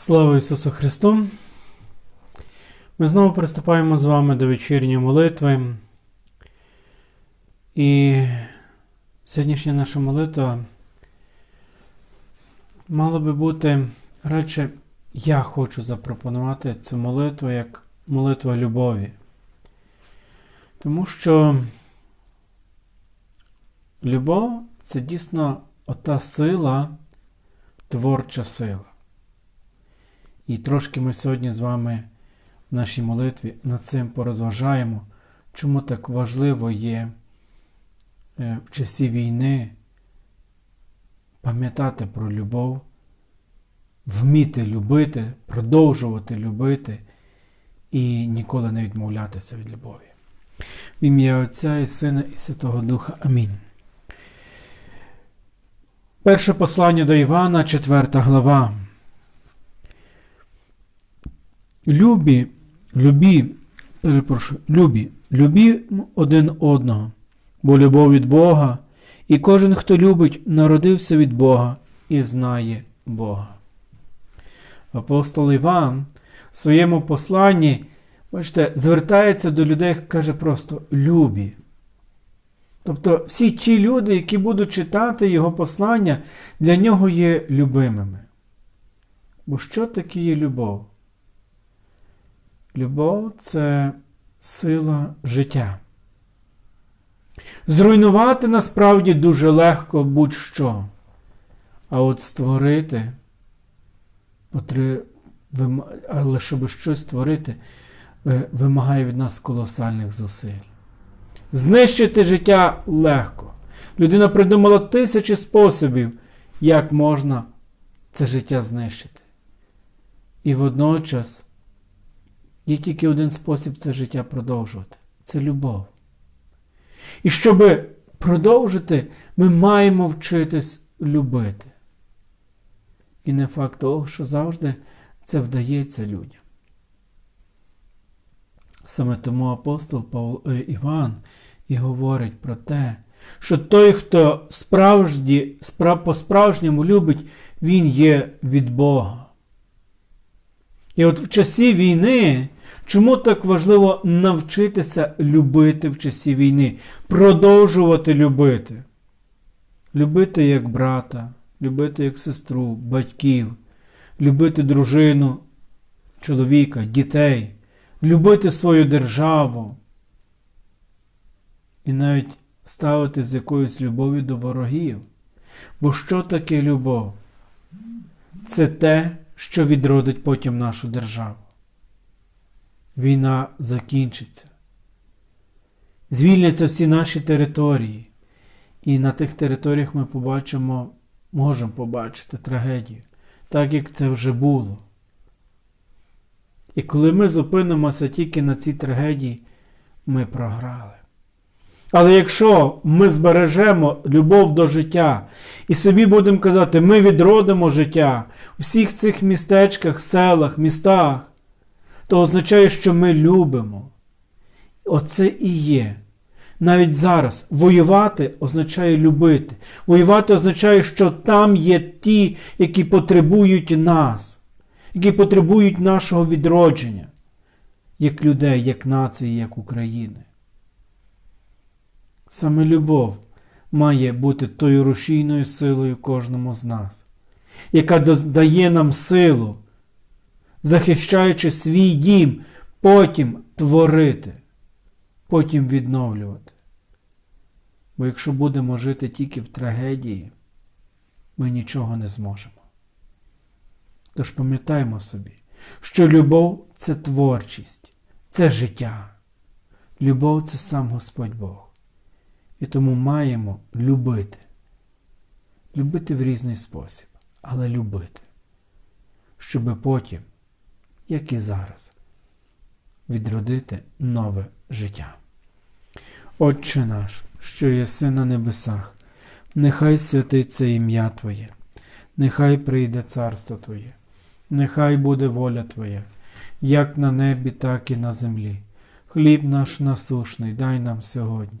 Слава Ісусу Христу! Ми знову приступаємо з вами до вечірньої молитви. І сьогоднішня наша молитва мала би бути радше, я хочу запропонувати цю молитву як молитва любові. Тому що любов це дійсно ота сила, творча сила. І трошки ми сьогодні з вами в нашій молитві над цим порозважаємо, чому так важливо є е, в часі війни пам'ятати про любов, вміти любити, продовжувати любити і ніколи не відмовлятися від любові. В ім'я Отця і Сина і Святого Духа. Амінь. Перше послання до Івана, 4 глава. Любі, любі, перепрошую, любі, любі один одного, бо любов від Бога, і кожен, хто любить, народився від Бога і знає Бога. Апостол Іван в своєму посланні, бачите, звертається до людей, каже просто любі. Тобто всі ті люди, які будуть читати його послання, для нього є любимими. Бо що таке є любов? Любов це сила життя. Зруйнувати насправді дуже легко будь-що. А от створити, але щоб щось створити, вимагає від нас колосальних зусиль. Знищити життя легко. Людина придумала тисячі способів, як можна це життя знищити. І водночас. Є тільки один спосіб це життя продовжувати це любов. І щоб продовжити, ми маємо вчитись любити. І не факт того, що завжди це вдається людям. Саме тому апостол Павло е, Іван і говорить про те, що той, хто справді, справ, по-справжньому любить, він є від Бога. І от в часі війни, чому так важливо навчитися любити в часі війни, продовжувати любити? Любити як брата, любити як сестру, батьків, любити дружину, чоловіка, дітей, любити свою державу. І навіть ставити з якоюсь любов'ю до ворогів. Бо що таке любов? Це те, що відродить потім нашу державу. Війна закінчиться. Звільняться всі наші території. І на тих територіях ми побачимо, можемо побачити трагедію, так як це вже було. І коли ми зупинимося тільки на цій трагедії, ми програли. Але якщо ми збережемо любов до життя і собі будемо казати, ми відродимо життя у всіх цих містечках, селах, містах, то означає, що ми любимо. Оце і є. Навіть зараз воювати означає любити. Воювати означає, що там є ті, які потребують нас, які потребують нашого відродження, як людей, як нації, як України. Саме любов має бути тою рушійною силою кожному з нас, яка дає нам силу, захищаючи свій дім, потім творити, потім відновлювати. Бо якщо будемо жити тільки в трагедії, ми нічого не зможемо. Тож пам'ятаємо собі, що любов це творчість, це життя. Любов це сам Господь Бог. І тому маємо любити. Любити в різний спосіб, але любити, щоб потім, як і зараз, відродити нове життя. Отче наш, що єси на небесах, нехай святиться ім'я Твоє, нехай прийде царство Твоє, нехай буде воля Твоя, як на небі, так і на землі. Хліб наш насушний, дай нам сьогодні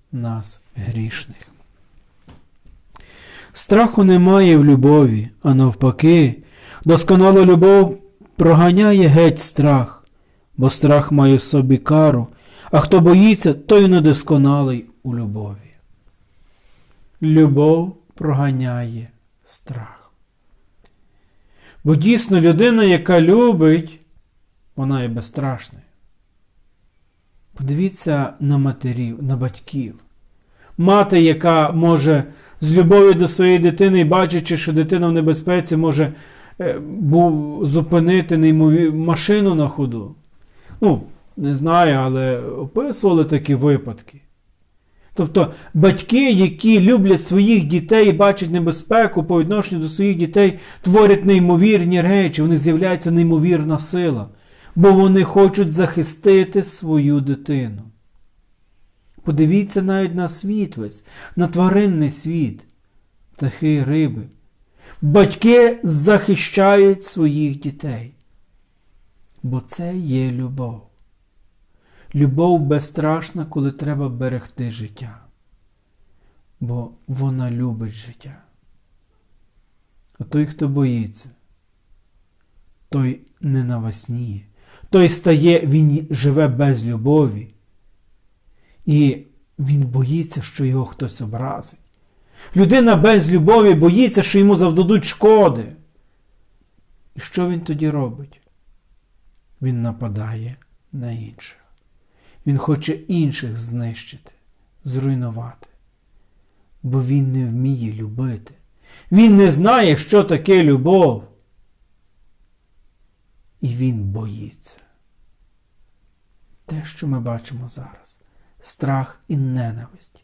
нас грішних. Страху немає в любові, а навпаки, досконала любов проганяє геть страх, бо страх має в собі кару, а хто боїться, той недосконалий у любові. Любов проганяє страх. Бо дійсно людина, яка любить, вона є безстрашною. Подивіться на матерів, на батьків. Мати, яка може з любов'ю до своєї дитини, бачачи, що дитина в небезпеці, може е, був зупинити неймовір... машину на ходу. Ну, не знаю, але описували такі випадки. Тобто батьки, які люблять своїх дітей і бачать небезпеку по відношенню до своїх дітей, творять неймовірні речі, у них з'являється неймовірна сила, бо вони хочуть захистити свою дитину. Подивіться навіть на світ весь, на тваринний світ, птахи, риби. Батьки захищають своїх дітей. Бо це є любов. Любов безстрашна, коли треба берегти життя. Бо вона любить життя. А той, хто боїться, той не навесніє, той стає, він живе без любові. І він боїться, що його хтось образить. Людина без любові боїться, що йому завдадуть шкоди. І що він тоді робить? Він нападає на інших. Він хоче інших знищити, зруйнувати. Бо він не вміє любити. Він не знає, що таке любов. І він боїться. Те, що ми бачимо зараз страх і ненависть.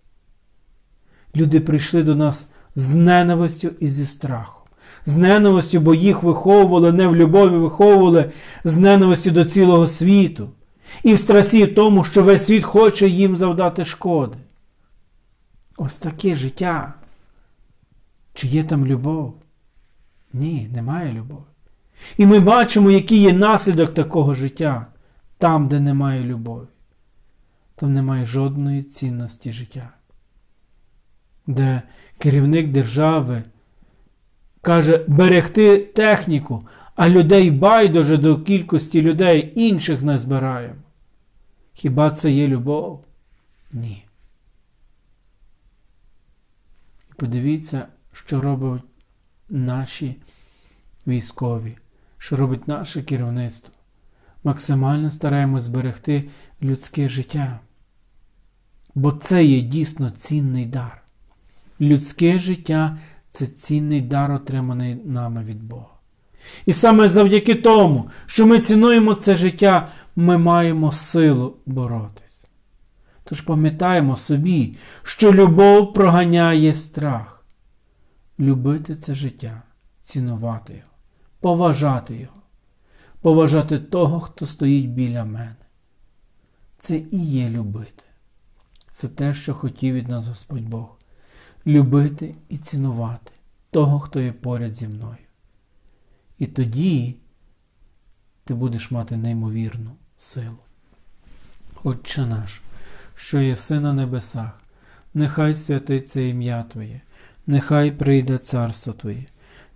Люди прийшли до нас з ненавистю і зі страхом. З ненавистю, бо їх виховували, не в любові виховували, з ненавистю до цілого світу. І в страсі в тому, що весь світ хоче їм завдати шкоди. Ось таке життя. Чи є там любов? Ні, немає любові. І ми бачимо, який є наслідок такого життя там, де немає любові там немає жодної цінності життя, де керівник держави каже берегти техніку, а людей байдуже до кількості людей інших не збираємо. Хіба це є любов? Ні. І подивіться, що роблять наші військові, що робить наше керівництво. Максимально стараємось зберегти людське життя бо це є дійсно цінний дар. Людське життя це цінний дар, отриманий нами від Бога. І саме завдяки тому, що ми цінуємо це життя, ми маємо силу боротись. Тож пам'ятаємо собі, що любов проганяє страх. Любити це життя, цінувати його, поважати його, поважати того, хто стоїть біля мене. Це і є любити. Це те, що хотів від нас Господь Бог любити і цінувати того, хто є поряд зі мною. І тоді ти будеш мати неймовірну силу. Отче наш, що єси на небесах, нехай святиться ім'я Твоє, нехай прийде царство Твоє,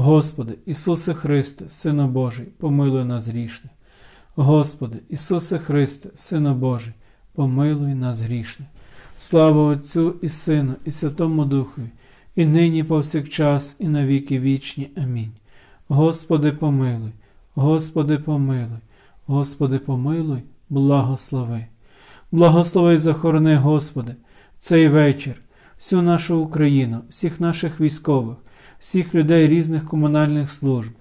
Господи, Ісусе Христе, Сину Божий, помилуй нас грішних. Господи, Ісусе Христе, Сину Божий, помилуй нас грішних. Слава Отцю і Сину, і Святому Духові, і нині повсякчас, і на віки вічні. Амінь. Господи, помилуй, Господи, помилуй, Господи, помилуй, благослови. Благослови і захорони, Господи, цей вечір, всю нашу Україну, всіх наших військових, всіх людей різних комунальних служб,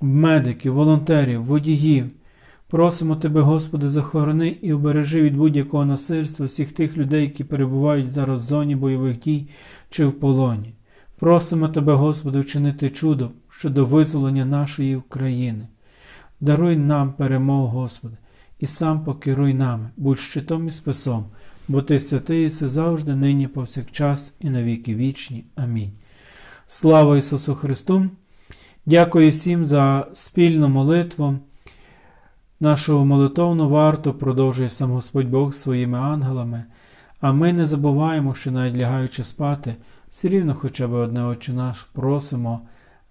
медиків, волонтерів, водіїв. Просимо Тебе, Господи, захорони і обережи від будь-якого насильства всіх тих людей, які перебувають зараз в зоні бойових дій чи в полоні. Просимо Тебе, Господи, вчинити чудо щодо визволення нашої України. Даруй нам перемогу, Господи, і сам покеруй нами, будь щитом і списом, бо Ти святий і завжди, нині, повсякчас, і на віки вічні. Амінь. Слава Ісусу Христу! Дякую всім за спільну молитву. Нашу молитовну варту продовжує сам Господь Бог своїми ангелами, а ми не забуваємо, що навіть лягаючи спати, все рівно хоча б одне очі наш просимо,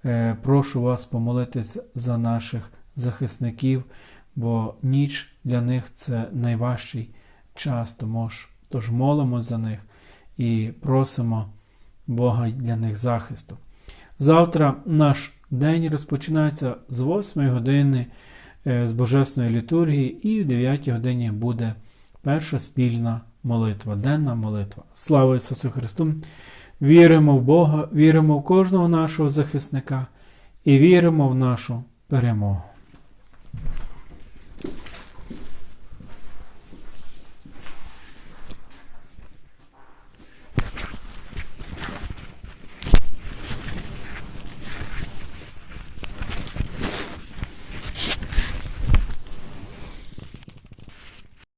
е, прошу вас помолитись за наших захисників, бо ніч для них це найважчий час, тому ж, тож молимо за них і просимо Бога для них захисту. Завтра наш день розпочинається з 8 години е, з Божественної літургії, і в 9 годині буде перша спільна молитва, денна молитва. Слава Ісусу Христу! Віримо в Бога, віримо в кожного нашого захисника і віримо в нашу перемогу.